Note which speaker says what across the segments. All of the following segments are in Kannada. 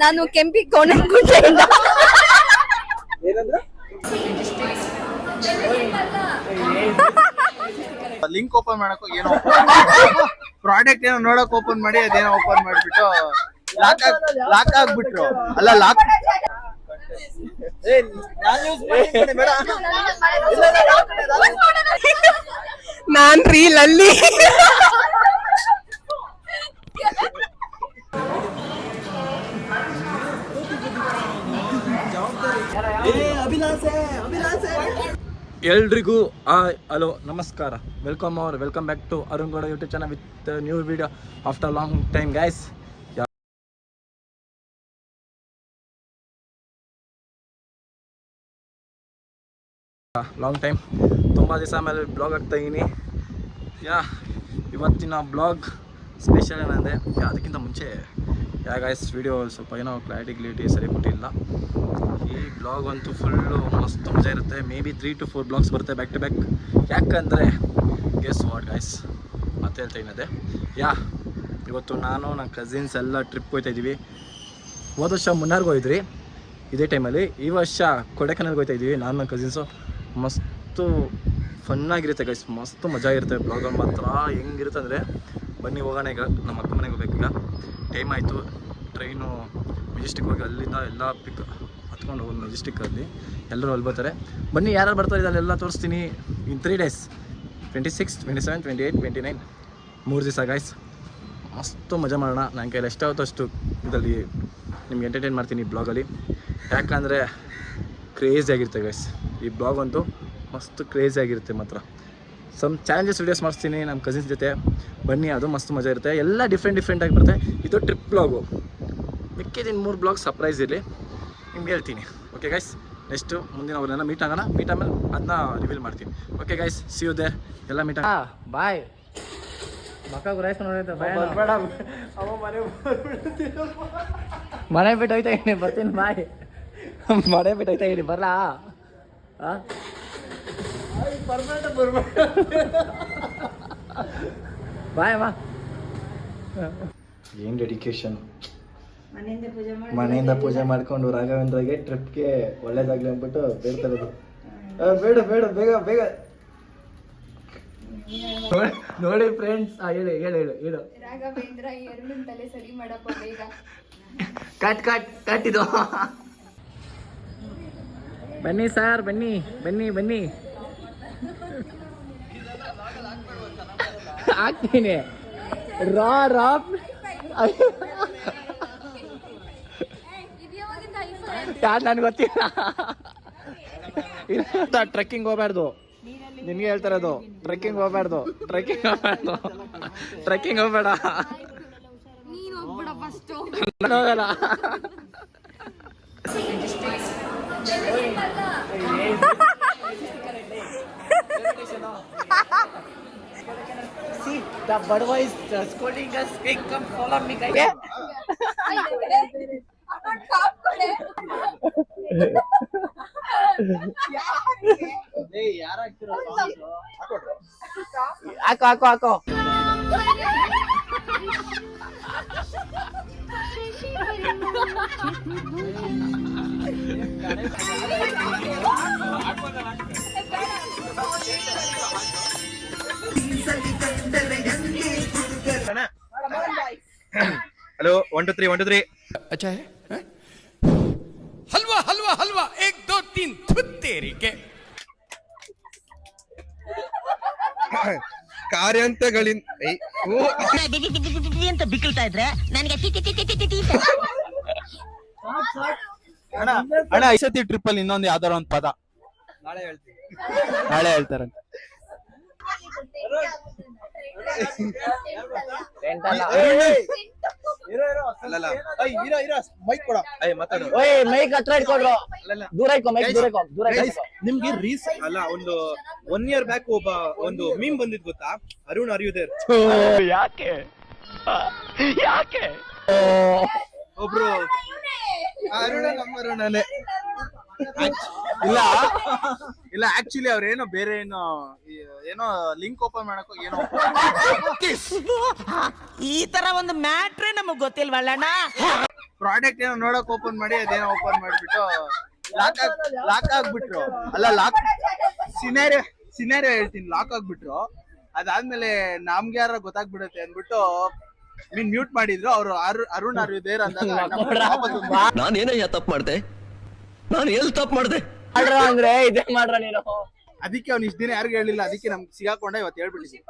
Speaker 1: ನಾನು ಕೆಂಪಿ ಕೋಣಗುಡ್ಡೆಯಿಂದ
Speaker 2: ಲಿಂಕ್ ಓಪನ್ ಮಾಡಕ್ ಏನೋ ಪ್ರಾಡಕ್ಟ್ ಏನೋ ನೋಡಕ್ ಓಪನ್ ಮಾಡಿ ಅದೇನೋ ಓಪನ್ ಮಾಡ್ಬಿಟ್ಟು ಲಾಕ್ ಲಾಕ್ ಆಗ್ಬಿಟ್ರು ಅಲ್ಲ ಲಾಕ್
Speaker 3: ನಾನ್ ರೀಲ್ ಅಲ್ಲಿ
Speaker 4: ಎಲ್ರಿಗೂ, ಆ, ಹಲೋ, ನಮಸ್ಕಾರ. Welcome our welcome back to Arun Gowda YouTube channel with new video after long time guys long time ತುಂಬ ದಿವಸ ಆಮೇಲೆ ಬ್ಲಾಗ್ ಆಗ್ತಾ ಇದೀನಿ. ಯಾ, ಇವತ್ತಿನ ಬ್ಲಾಗ್ ಸ್ಪೆಷಲ್ ಏನಂದರೆ ಅದಕ್ಕಿಂತ ಮುಂಚೆ, ಯಾ ಗೈಸ್ ವಿಡಿಯೋ ಸ್ವಲ್ಪ ಏನೋ ಕ್ಲಾರಿಟಿ ಗ್ಲಿಟಿ ಸರಿ ಕೊಟ್ಟಿಲ್ಲ ಈ ಬ್ಲಾಗ್ ಅಂತೂ ಫುಲ್ಲು ಮಸ್ತ್ ಮಜಾ ಇರುತ್ತೆ. Maybe three to four vlogs ಬರುತ್ತೆ ಬ್ಯಾಕ್ ಟು ಬ್ಯಾಕ್ ಯಾಕಂದರೆ ಗೆಸ್ ವಾಟ್ ಗೈಸ್ ಮತ್ತೆ ಹೇಳ್ತಾ ಇನ್ನದೆ ಯಾ, ಇವತ್ತು ನಾನು ನನ್ನ ಕಸಿನ್ಸ್ ಎಲ್ಲ ಟ್ರಿಪ್ ಹೋಗ್ತಾ ಇದ್ದೀವಿ. ಹೋದ ವರ್ಷ ಮುನ್ನಾರ್ಗೆ ಹೋಗಿದ್ರಿ ಇದೇ ಟೈಮಲ್ಲಿ ಈ ವರ್ಷ ಕೊಡೆಕನಲ್ಗೆ ಹೋಗ್ತಾ ಇದ್ದೀವಿ, ನಾನು ನನ್ನ ಕಸಿನ್ಸು ಮಸ್ತು ಫನ್ನಾಗಿರುತ್ತೆ ಗೈಸ್ ಮಸ್ತ್ ಮಜಾ ಇರುತ್ತೆ ಬ್ಲಾಗಲ್ಲಿ ಮಾತ್ರ. ಹೆಂಗಿರುತ್ತೆ ಅಂದರೆ, ಬನ್ನಿ ಹೋಗೋಣ ಈಗ. ನಮ್ಮ ಅಕ್ಕ ಮನೆಗೆ ಹೋಗ್ಬೇಕೀಗ ಟೈಮ್ ಆಯಿತು. ಟ್ರೈನು ಮೆಜೆಸ್ಟಿಕ್ ಹೋಗಿ ಅಲ್ಲಿಂದ ಎಲ್ಲ ಪಿಕ್ ಹತ್ಕೊಂಡು ಹೋಗೋದು ಮೆಜೆಸ್ಟಿಕ್ಕಲ್ಲಿ ಎಲ್ಲರೂ ಅಲ್ಲಿ ಬರ್ತಾರೆ ಬನ್ನಿ ಯಾರು ಬರ್ತಾರೆ ಇದಲ್ಲೆಲ್ಲ ತೋರಿಸ್ತೀನಿ. In three days twenty six twenty seven twenty eight twenty nine ಮೂರು ದಿವಸ ಗಾಯ್ಸ್ ಮಸ್ತು ಮಜಾ ಮಾಡೋಣ. ನನ್ನ ಕೈಲಿ ಎಷ್ಟಾಗುತ್ತೋ ಅಷ್ಟು ಇದರಲ್ಲಿ ನಿಮ್ಗೆ ಎಂಟರ್ಟೈನ್ ಮಾಡ್ತೀನಿ ಈ ಬ್ಲಾಗಲ್ಲಿ ಯಾಕಂದರೆ ಆಗಿರುತ್ತೆ ಗೈಸ್ ಈ ಬ್ಲಾಗ್ ಅಂತೂ ಮಸ್ತು ಆಗಿರುತ್ತೆ ಮಾತ್ರ. ಸಮ್ ಚಾಲೆಂಜಸ್ ವೀಡಿಯೋಸ್ ಮಾಡಿಸ್ತೀನಿ ನಮ್ಮ ಕಸಿನ್ಸ್ ಜೊತೆ. ಬನ್ನಿ, ಅದು ಮಸ್ತು ಮಜಾ ಇರುತ್ತೆ. ಎಲ್ಲ ಡಿಫ್ರೆಂಟ್ ಡಿಫ್ರೆಂಟಾಗಿ ಬರುತ್ತೆ. ಇದು ಟ್ರಿಪ್ ಬ್ಲಾಗು ಮಿಕ್ಕಿದಿನ ಮೂರು ಬ್ಲಾಗ್ ಸರ್ಪ್ರೈಸ್ ಇರಲಿ. ನಿಮ್ಗೆ ಹೇಳ್ತೀನಿ. ಓಕೆ ಗೈಸ್ ನೆಕ್ಸ್ಟ್ ಮುಂದಿನ ಅವ್ರನ್ನೆಲ್ಲ ಮೀಟ್ ಆಗೋಣ. ಮೀಟ್ ಆಮೇಲೆ ಅದನ್ನ ರಿವೀಲ್ ಮಾಡ್ತೀನಿ. Okay guys see you there ಎಲ್ಲ ಮೀಟ್ ಬಾಯ್ ಮಕ್ಕ ಮನೆ ಬಿಟ್ಟು ಹೋಯ್ತಾ ಇದ್ದೀನಿ ಬರ್ತೀನಿ ಬಾಯ್ ಮನೆ ಬಿಟ್ಟು ಹೋಯ್ತಾ ಇದ್ದೀನಿ ಬರಲಾ? ಬಾಯ್ ಅಮ್ಮ. ಏನು ಡೆಡಿಕೇಶನ್ ಮನೆಯಿಂದ ಪೂಜೆ ಮಾಡ್ಕೊಂಡು ರಾಘವೇಂದ್ರಗೆ ಟ್ರಿಪ್ಗೆ ಒಳ್ಳೇದಾಗ್ಲಿ ಅಂದ್ಬಿಟ್ಟು ಬೇಡ್ತಾ ಇರೋದು ಬೇಡ ಬೇಡ ಬೇಗ ಬೇಗ. ನೋಡಿ- ನೋಡಿ ಫ್ರೆಂಡ್ಸ್ ಹೇಳಿ ಹೇಳಿ ಹೇಳು ಹೇಳು.
Speaker 1: ರಾಘವೇಂದ್ರ ಎರಡು ತಲೆ ಸರಿ ಮಾಡಪ್ಪ ಬೇಗ.
Speaker 4: ಕಟ್ ಕಟ್ ಕಟ್ ಇದು. ಬನ್ನಿ ಸರ್ ಬನ್ನಿ ಬನ್ನಿ ಬನ್ನಿ. ಹಾಕ್ತೀನಿ. ರಾ ರಾ. ಯಾರು ನನ್ಗೆ ಗೊತ್ತಿಲ್ಲ. ಟ್ರೆಕ್ಕಿಂಗ್ ಹೋಗ್ಬಾರ್ದು. ನಿನ್ಗೆ ಹೇಳ್ತಾರದು ಟ್ರೆಕ್ಕಿಂಗ್ ಹೋಗ್ಬಾರ್ದು ಟ್ರೆಕ್ಕಿಂಗ್ ಹೋಗ್ಬಾರ್ದು. ಟ್ರೆಕ್ಕಿಂಗ್ ಹೋಗ್ಬೇಡ. ಹೋಗಲ್ಲ. See, the Budwa is scolding us. Hey, come follow me, guys. ಹಾಕೋ ಹಾಕೋ ಹಾಕೋ.
Speaker 2: Hello one two three one
Speaker 3: two three ಅಚ್ಚಾ हलवा हलवा हलवा एक दो तीन थु तेरी के
Speaker 2: ಕಾರ್ಯಾಂತಗಳಿಂದ
Speaker 5: ಅಂತ ಬಿಕ್ಕಳ್ತಾ ಇದ್ರೆ ನನಗೆ T T T T T T ಅಂತ
Speaker 2: ಅಣ್ಣ ಅಣ್ಣ ಈ ಸತಿ ಟ್ರಿಪ್ ಅಲ್ಲಿ ಇನ್ನೊಂದು ಯಾವ್ದಾರ ಒಂದು ಪದ ನಾಳೆ ಹೇಳ್ತೀನಿ ನಾಳೆ ಹೇಳ್ತಾರಂತೆ ಮೈಕ್
Speaker 4: ಹತ್ರ ಇಟ್ಕೊಂಡ್ರು ದೂರ ಇಟ್ಕೊ ಮೈಕ್ ದೂರ ಇಟ್ಕೊ ದೂರ
Speaker 2: ನಿಮ್ಗೆ ರೀಸ್ ಅಲ್ಲ ಒಂದು ಒನ್ ಇಯರ್ ಬ್ಯಾಕ್ ಒಬ್ಬ ಒಂದು ಮೀಮ್ ಬಂದಿದ್ ಗೊತ್ತಾ ಅರುಣ್ ಅರಿಯುದೇರ್
Speaker 4: ಯಾಕೆ? ಯಾಕೆ
Speaker 2: ಒಬ್ರು ಅರುಣ ನಮ್ಮ ಅರುಣನೇ. ಇಲ್ಲ. ಇಲ್ಲ ಆಕ್ಚುಲಿ ಅವ್ರೇನೋ ಬೇರೆ ಏನೋ ಏನೋ ಲಿಂಕ್ ಓಪನ್ ಮಾಡಕ್ ಏನೋ
Speaker 5: ಈ ತರ ಒಂದು ಮ್ಯಾಟ್ರೇ ನಮಗ್ ಗೊತ್ತಿಲ್ವಲ್ಲಣ್ಣ
Speaker 2: ಪ್ರಾಡಕ್ಟ್ ಏನೋ ನೋಡಕ್ ಓಪನ್ ಮಾಡಿ ಅದೇನೋ ಓಪನ್ ಮಾಡ್ಬಿಟ್ಟು ಲಾಕ್ ಆಗ್ ಲಾಕ್ ಆಗ್ಬಿಟ್ರು. ಅಲ್ಲ ಲಾಕ್ ಸಿನಾರಿಯೋ ಸಿನಾರಿಯೋ ಹೇಳ್ತೀನಿ ಲಾಕ್ ಆಗ್ಬಿಟ್ರು. ಅದಾದ್ಮೇಲೆ ನಮ್ಗೆ ಯಾರ ಗೊತ್ತಾಗ್ಬಿಡುತ್ತೆ ಅಂದ್ಬಿಟ್ಟು ಮೀನ್ ಮ್ಯೂಟ್ ಮಾಡಿದ್ರು. ಅವ್ರು ಅರು- ಅರುಣ್ ಅರು ದೇರ್ ಅಂತ.
Speaker 6: ನಾನೇನಯ್ಯ ತಪ್ಪು ಮಾಡ್ದೆ? ನಾನು ಎಲ್ ತಪ್ಪು ಮಾಡ್ದೆ?
Speaker 7: ಅಂದ್ರೆ ಇದೇ ಮಾಡ್ರ ನೀನು.
Speaker 2: ಅದಕ್ಕೆ ಅವ್ನು ಇಷ್ಟ ದಿನ ಯಾರಿಗೂ ಹೇಳಿಲ್ಲ ಅದಕ್ಕೆ ನಮ್ಗೆ ಸಿಗಾಕೊಂಡ ಇವತ್ತು ಹೇಳ್ಬಿಟ್ಟಿದ್ವಿ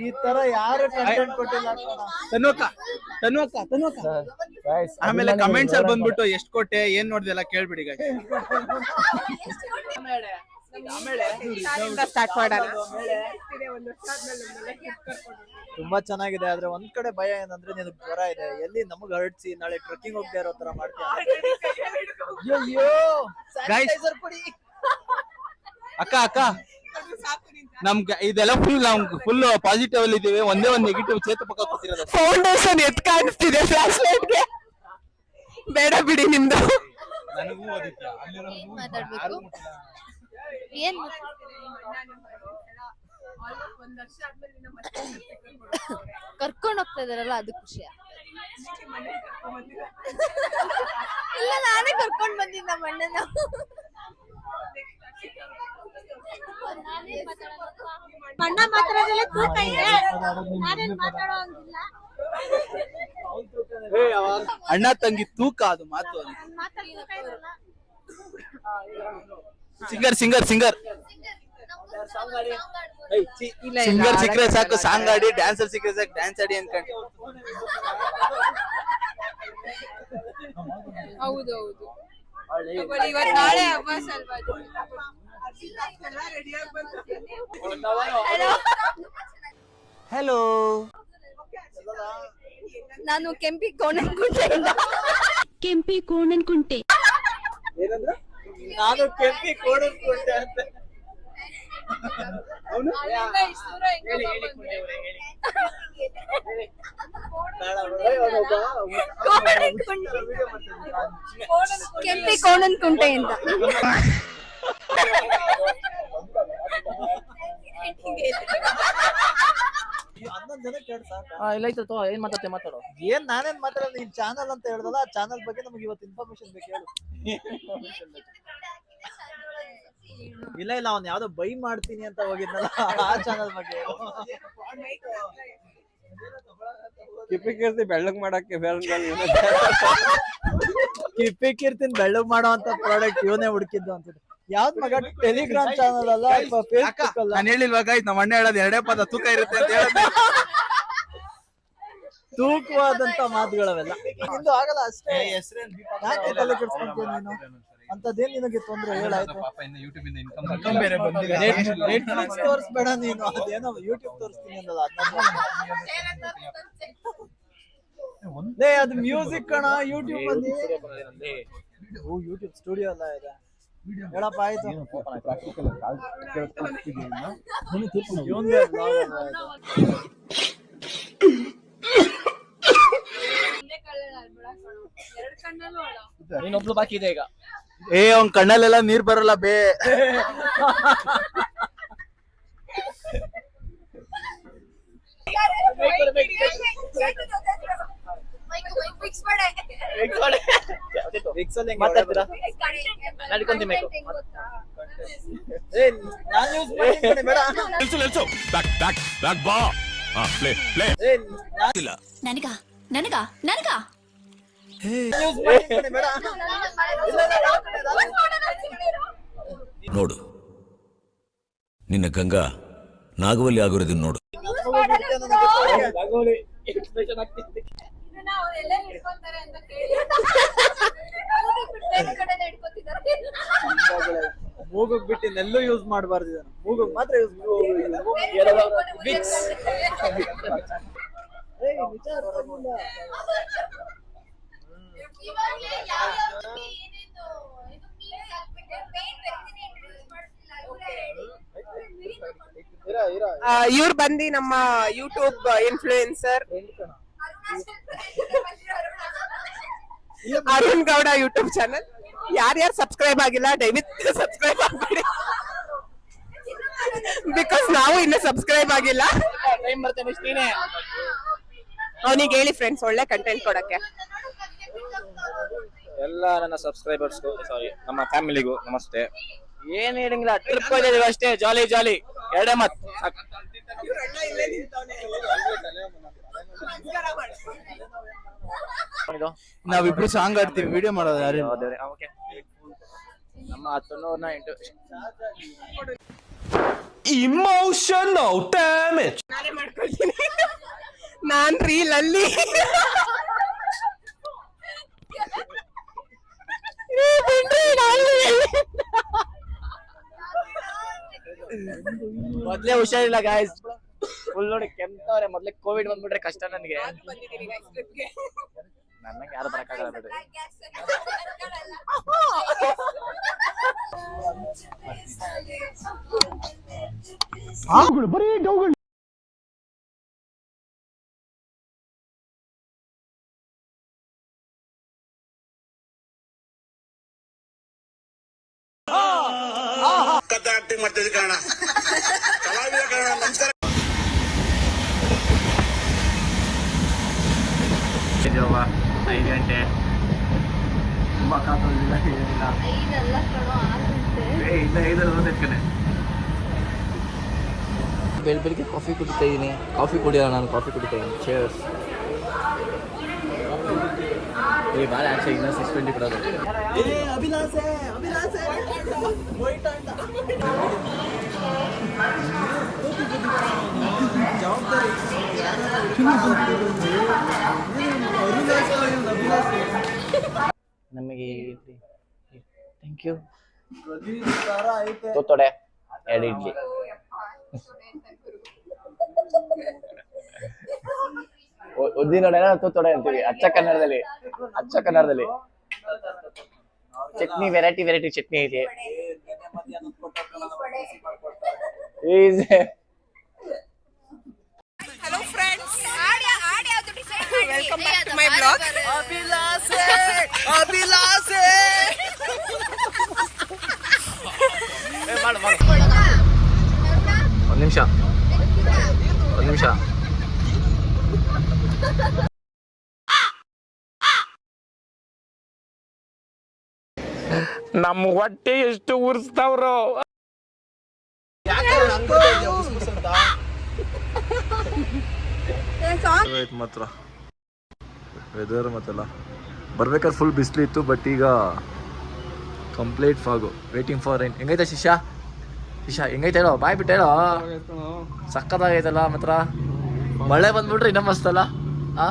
Speaker 2: ಈ ತರ ಯಾರು ಕಂಟೆಂಟ್ ಕೊಟ್ಟಿಲ್ಲ ತನ್ವಕ್ಕ ತನ್ವಕ್ಕ ತನ್ವಕ್ಕ. ಆಮೇಲೆ ಕಮೆಂಟ್ಸ್ ಅಲ್ಲಿ ಬಂದ್ಬಿಟ್ಟು ಎಷ್ಟ್ ಕೊಟ್ಟೆ ಏನ್ ನೋಡ್ದೆ ಎಲ್ಲ ಕೇಳ್ಬಿಡಿ guys.
Speaker 7: ಸ್ಟಾರ್ಟ್ ಮಾಡೋಣ.
Speaker 8: ತುಂಬಾ ಚೆನ್ನಾಗಿದೆ ಆದ್ರೆ ಒಂದ್ ಕಡೆ ಭಯ ಏನಂದ್ರೆ ನಿನಗ್ ಜ್ವರ ಇದೆ. ಎಲ್ಲಿ ನಮಗ್ ಹರಡ್ಸಿ ನಾಳೆ ಟ್ರೆಕ್ಕಿಂಗ್ ಹೋಗ್ತಾ ಇರೋ ತರ
Speaker 2: ಮಾಡ್ತೀವಿ. ಅಕ್ಕ ಅಕ್ಕ. ನಮ್ ಇದೆಲ್ಲ ಫುಲ್ ನಮ್ ಫುಲ್ ಪಾಸಿಟಿವ್ ಅಲ್ಲಿ ಇದೀವಿ. ಒಂದೇ ಒಂದ್ ನೆಗೆಟಿವ್ ಚೇತ ಪಕ್ಕ ಕೂತಿರೋದು.
Speaker 7: ಫೌಂಡೇಶನ್ ಎತ್ ಕಾಣಿಸ್ತಿದೆ ಫ್ಲಾಶ್ ಲೈಟ್ಗೆ ಬೇಡ ಬಿಡಿ ನಿಮ್ದು
Speaker 1: ಮಾತಾಡ್ಬೇಕು? ಏನ್ ಕರ್ಕೊಂಡ್ ಹೋಗ್ತಾ ಇದಾರಲ್ಲ ಅದು ಖುಷಿಯ? ಇಲ್ಲ ನಾನೇ ಕರ್ಕೊಂಡ್ ಬಂದಿದ್ದ ನಮ್ಮ ಅಣ್ಣನ
Speaker 9: ಅಣ್ಣ ಮಾತಾಡೋದೆಲ್ಲ ತೂಕ ಇದೆ. ನಾನೇನ್ ಮಾತಾಡೋ ಹಂಗಿಲ್ಲ.
Speaker 2: ಅಣ್ಣ ತಂಗಿ ತೂಕ ಅದು ಮಾತು
Speaker 9: ಮಾತಾಡ್ತಾ
Speaker 2: ಸಿಂಗರ್ ಸಿಂಗರ್ ಸಿಂಗರ್. ಸಿಂಗರ್ ಸಿಕ್ಕರೆ ಸಾಕು ಸಾಂಗ್ ಆಡಿ ಡ್ಯಾನ್ಸರ್ ಸಿಕ್ಕರೆ ಸಾಕು ಡ್ಯಾನ್ಸ್ ಆಡಿ ಅನ್ಕೊಂಡು.
Speaker 1: ಹೌದು ಹೌದು. ಇವತ್ತು ನಾಳೆ ಹಬ್ಬ
Speaker 7: ಹಲೋ?
Speaker 1: ನಾನು ಕೆಂಪಿ ಕೋಣನಗುಂಟೆಯಿಂದ
Speaker 9: ಕೆಂಪಿ ಕೋಣನ್ ಕುಂಟೆ.
Speaker 8: ನಾನು ಕೆಂಪಿ ಕೋಡನ್ ಕೊಟ್ಟೆ ಅಂತ
Speaker 1: ಕೆಂಪಿ ಕೋಣನ್ ಕುಂಟೆಯಿಂದ
Speaker 8: ಅಂತ.
Speaker 7: ಇಲ್ಲ ಆಯ್ತು ತಗೋ, ಏನ್ ಮಾತಾಡ್ತೆ ಮಾತಾಡೋ.
Speaker 8: ಏನ್ ನಾನೇನ್ ಮಾತಾಡೋದು? ನೀನ್ ಚಾನಲ್ ಅಂತ ಹೇಳ್ದಲ್ಲ ಆ ಚಾನಲ್ ಬಗ್ಗೆ ನಮ್ಗೆ ಇವತ್ತು ಇನ್ಫಾರ್ಮೇಶನ್ ಬೇಕು ಹೇಳು. ಇಲ್ಲ ಇಲ್ಲ ಅವ್ನು ಯಾವ್ದೋ ಬೈ ಮಾಡ್ತೀನಿ ಅಂತ ಹೋಗಿದ್ನಲ್ಲ ಆ ಚಾನಲ್ ಬಗ್ಗೆ.
Speaker 7: ಕಿಪಿಕಿರ್ತಿ ಕೀರ್ತಿ ಬೆಳ್ಳಗ್ ಮಾಡಕ್ಕೆ
Speaker 8: ಕಿಪ್ಪಿ ಕೀರ್ತಿನ್ ಬೆಳ್ಳಗ್ ಮಾಡೋ ಅಂತ ಪ್ರಾಡಕ್ಟ್ ಇವನೇ ಹುಡುಕಿದ್ದು ಅಂತ. ಯಾವ್ದು ಮಗ ಟೆಲಿಗ್ರಾಮ್ ಚಾನಲ್ ಅಲ್ಲ ಫೇಸ್ಬುಕ್ ಅಲ್ಲ?
Speaker 2: ನಾನು ಹೇಳಿಲ್ವಾ ಗಾಯ್ಸ್ ನಮ್ಮ ಅಣ್ಣ ಹೇಳೋದು ಎರಡೇ ಪದ ತೂಕ ಇರುತ್ತೆ ಅಂತ ಹೇಳಿದ್ರೆ
Speaker 8: ತೂಕವಾದಂತ ಮಾತುಗಳವೆಲ್ಲ. ಇಂದು ಆಗಲ್ಲ ಅಷ್ಟೇ. ಯಾಕೆ ತಲೆ ನೀನು? ಅಂತದೇನ್ ನಿನಗೆ ತೊಂದ್ರೆ? ಹೇಳಾಯ್ತು. ನೆಟ್ಫ್ಲಿಕ್ಸ್ ತೋರಿಸ್ಬೇಡ ನೀನು. ಅದೇನೋ ಯೂಟ್ಯೂಬ್ ತೋರಿಸ್ತೀನಿ ಅಂದಲ್ಲ ಒಂದೇ ಅದು ಮ್ಯೂಸಿಕ್ ಕಣ ಯೂಟ್ಯೂಬ್ ಅಲ್ಲಿ. ಓ ಯೂಟ್ಯೂಬ್ ಸ್ಟುಡಿಯೋ ಎಲ್ಲ ಇದೆ. ಹೇಳಪ್ಪ ಆಯ್ತು?
Speaker 7: ಇನ್ನೊಬ್ಳು ಬಾಕಿ ಇದೆ ಈಗ.
Speaker 2: ಏ ಅವ್ನ್ ಕಣ್ಣಲ್ಲೆಲ್ಲ ನೀರ್ ಬರಲ್ಲ ಬೇ.
Speaker 9: ನನಗ? ನನಗ? ನನಗ?
Speaker 6: ನೋಡು. ನಿನ್ನ ಗಂಗಾ ನಾಗವಲ್ಲಿ ಆಗಿರೋದನ್ನ ನೋಡು.
Speaker 8: ಮೂಗಕ್ ಬಿಟ್ಟು ನೆಲ್ಲು ಯೂಸ್ ಮಾಡಬಾರ್ದು ಮೂಗುಗ್ ಮಾತ್ರ ಯೂಸ್
Speaker 7: ಇವ್ರು ಬಂದು ನಮ್ಮ YouTube influencer Arun Gowda YouTube channel ಯಾರ್ಯಾರು ಸಬ್ಸ್ಕ್ರೈಬ್ ಆಗಿಲ್ಲ ದಯವಿಟ್ಟು ಸಬ್ಸ್ಕ್ರೈಬ್ ಆಗ್ಬೇಡಿ. ಬಿಕಾಸ್ ನಾವು ಇನ್ನು ಸಬ್ಸ್ಕ್ರೈಬ್ ಆಗಿಲ್ಲ. ಅವನಿಗೆ ಹೇಳಿ ಫ್ರೆಂಡ್ಸ್ ಒಳ್ಳೆ ಕಂಟೆಂಟ್ ಕೊಡಕ್ಕೆ.
Speaker 4: ಎಲ್ಲ ನನ್ನ ಸಬ್ಸ್ಕ್ರೈಬರ್ಸ್ಗೂ ಸಾರಿ ನಮ್ಮ ಫ್ಯಾಮಿಲಿಗೂ ನಮಸ್ತೆ. ಏನ್ ಹೇಳಂಗಿಲ್ಲ ಟ್ರಿಪ್ ಹೋಗಿದೀವಿ ಅಷ್ಟೇ ಜಾಲಿ ಜಾಲಿ ಎರಡೇ ಮತ್?
Speaker 2: ನಾವಿಬ್ರು ಸಾಂಗ್ ಆಡ್ತೀವಿ ವಿಡಿಯೋ ಮಾಡೋದು ಯಾರು.
Speaker 4: ನಮ್ಮ.
Speaker 7: ನಾನೇ ಮಾಡ್ಕೊಳ್ತೀನಿ. ನಾನ್ ರೀಲ್ ಅಲ್ಲಿ ಏ, ಬಿಡ್ರಿ, ನಾನು ಎಲ್ಲಿ?
Speaker 4: ಮೊದ್ಲೇ ಹುಷಾರಿಲ್ಲ ಗಾಯ್ಸ್ ಫುಲ್ ನೋಡಿ ಕೆಮ್ತವ್ರೆ. ಮೊದ್ಲೇ ಕೋವಿಡ್ ಬಂದ್ಬಿಟ್ರೆ ಕಷ್ಟ ನನಗೆ. ನನಗೆ ಯಾರು ಬರಕ್ಕಾಗಲ್ಲ ಬಿಡ್ರಿ. ಇದೆಯವ್ವ ಐದು ಗಂಟೆ. ತುಂಬ ಕಾತೋದಿಲ್ಲ ಏನಿಲ್ಲ ಏ ಇಲ್ಲ ಐದರಲ್ಲಿ ಓದಕ್ಕನೆ ಬೆಳ್ ಬೆಳಿಗ್ಗೆ ಕಾಫಿ ಕುಡಿತಾ ಇದ್ದೀನಿ ಕಾಫಿ ಕುಡಿಯೋಣ ನಾನು ಕಾಫಿ ಕುಡಿತಾ ಇದ್ದೀನಿ ಚೇರ್ಸ್ ಏ ಭಾಳ ಆಚೆ ಇನ್ನೂ ಸಿಕ್ಸ್ ಟ್ವೆಂಟಿ ಕೊಡೋದು. ನಮಗೆ ಥ್ಯಾಂಕ್ ಯು ತೂತೊಡೆ ಎರಡು ಇಡ್ಲಿ. ಉದ್ದಿನೊಡೆ ತೂತೊಡೆ ಅಂತೀವಿ ಅಚ್ಚ ಕನ್ನಡದಲ್ಲಿ. ಅಚ್ಚ ಕನ್ನಡದಲ್ಲಿ. ಚಟ್ನಿ ವೆರೈಟಿ ವೆರೈಟಿ ಚಟ್ನಿ ಐತಿ is
Speaker 1: hello friends
Speaker 7: welcome back to my vlog
Speaker 4: ಅಭಿಲಾಸೆ ಅಭಿಲಾಸೆ ಒಂದು ನಿಮಿಷ. ಒಂದು ನಿಮಿಷ.
Speaker 3: ನಮ್ಮ ಹೊಟ್ಟೆ ಎಷ್ಟು ಉರ್ಸ್ತಾವ್ರೋ.
Speaker 4: ಮಾತ್ರ. ವೆದರ್ ಮತ್ತೆಲ್ಲ. ಬರ್ಬೇಕಾದ್ರೆ ಫುಲ್ ಬಿಸಿಲು ಇತ್ತು ಬಟ್ ಈಗ complete fog waiting for rain ಹೆಂಗೈತೆ ಶಿಷ್ಯ? ಶಿಷ್ಯ, ಹೆಂಗೈತೆ ಹೇಳೋ? ಬಾಯ್ ಬಿಟ್ಟು ಹೇಳೋ. ಸಕ್ಕತ್ತಾಗೈತಲ್ಲ ಮಾತ್ರ. ಮಳೆ ಬಂದ್ಬಿಟ್ರೆ ಇನ್ನೂ ಮಸ್ತಲ್ಲ ಆ?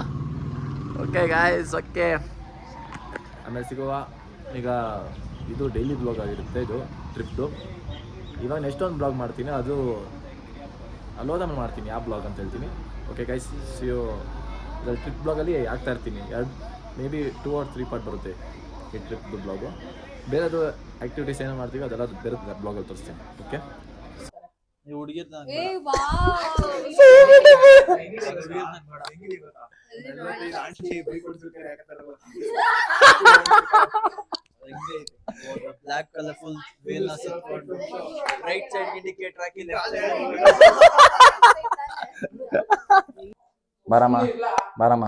Speaker 4: ಓಕೆ ಗಾಯ್ಸ್ ಓಕೆ ಆಮೇಲೆ ಸಿಗುವ. ಈಗ ಇದು ಡೈಲಿ ಬ್ಲಾಗ್ ಆಗಿರುತ್ತೆ ಇದು ಟ್ರಿಪ್ದು ಇವಾಗ ನೆಕ್ಸ್ಟ್ ಒಂದು ಬ್ಲಾಗ್ ಮಾಡ್ತೀನಿ. ಅದು ಅಲ್ಲೋದ ಮಾಡ್ತೀನಿ ಯಾವ ಬ್ಲಾಗ್ ಅಂತ ಹೇಳ್ತೀನಿ. ಓಕೆ ಗೈಸ್ ಸಿ ಅದ್ರಲ್ಲಿ ಟ್ರಿಪ್ ಬ್ಲಾಗಲ್ಲಿ ಆಗ್ತಾ ಇರ್ತೀನಿ. ಎರಡು maybe two or three part ಬರುತ್ತೆ ಈ ಟ್ರಿಪ್ದು ಬ್ಲಾಗು ಬೇರೆದು ಆ್ಯಕ್ಟಿವಿಟೀಸ್ ಏನೋ ಮಾಡ್ತೀವಿ ಅದೆಲ್ಲ ಬೇರೆ ಬ್ಲಾಗಲ್ಲಿ ತೋರಿಸ್ತೀನಿ.
Speaker 8: Okay black colour full veil ಹಾಕೊಂಡು ಸುತ್ಕೊಂಡು ರೈಟ್ ಸೈಡ್ ಇಂಡಿಕೇಟರ್ ಹಾಕಿ
Speaker 4: ಬಾರಮ್ಮ. ಬಾರಮ್ಮ.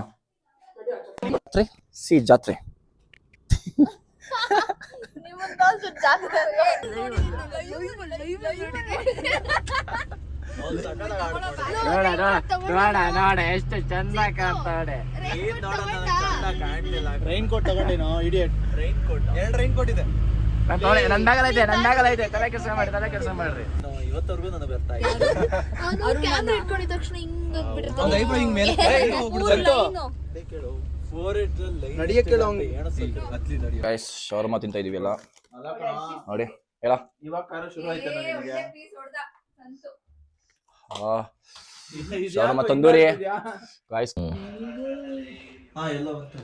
Speaker 4: ಜಾತ್ರೆ? ಸಿ ಜಾತ್ರೆ. ನೋಡ ನೋಡ ನೋಡ ಎಷ್ಟು ಚಂದ
Speaker 8: ಕಾಣ್ತಿಲ್ಲ ರೈನ್ ಕೋಟ್ ತಗೊಂಡೇನೋ ಇಡಿಯಟ್ ರೈನ್ ಕೋಟ್ ಎರಡು ರೈನ್ ಕೋಟ್ ಇದೆ
Speaker 4: ನಂದಾಗಲೈತೆ ನಂದಾಗಲೈತೆ ತಲೆ ಕೆಲಸ ಮಾಡಿ ತಲೆ ಕೆಲಸ ಮಾಡ್ರಿ.
Speaker 8: ಇವತ್ತವರೆಗೂ ನನಗೆ ಬರ್ತಾ ಇಲ್ಲ.
Speaker 9: ಅವನು ಕ್ಯಾಮ್ರಾ ಇಟ್ಕೊಂಡಿದ ತಕ್ಷಣ ಹಿಂಗ್
Speaker 8: ಹಿಂಗ್ ಮೇಲೆ. ಫೋರ್ ನಡಿಯಕ್ಕೆ ಕೇಳೋ ಹತ್ಲಿ ನಡಿಯೋ
Speaker 4: ಗೈಸ್ ಶವರ್ಮ ತಿಂತ ಇದೀವಿ ಎಲ್ಲ ನೋಡಿ ಹೇಳ.
Speaker 8: ಇವಾಗ ಕಾರ ಶುರು ಆಯ್ತಾ ನಿಮಗೆ
Speaker 4: ಶವರ್ಮ ತಂದೂರಿ. ಗಾಯ್ಸ್
Speaker 8: ಹಾ ಎಲ್ಲ ಬಂತು.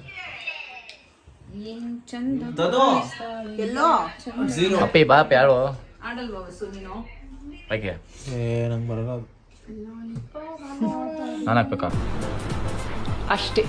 Speaker 1: ಏನ್ ಚಂದ
Speaker 8: ದದು?
Speaker 1: ಎಲ್ಲೋ?
Speaker 8: ಝೀರೋ
Speaker 4: ಅಪ್ಪಿ ಬಾಪ್ ಯಾರು?
Speaker 1: ಆಡಲ್ವಾ ವಸು ನೀನು?
Speaker 8: ಬರಲ್ಲ
Speaker 4: ನಾನು ಹಾಕ್ಬೇಕಾ?
Speaker 1: ಅಷ್ಟೇ.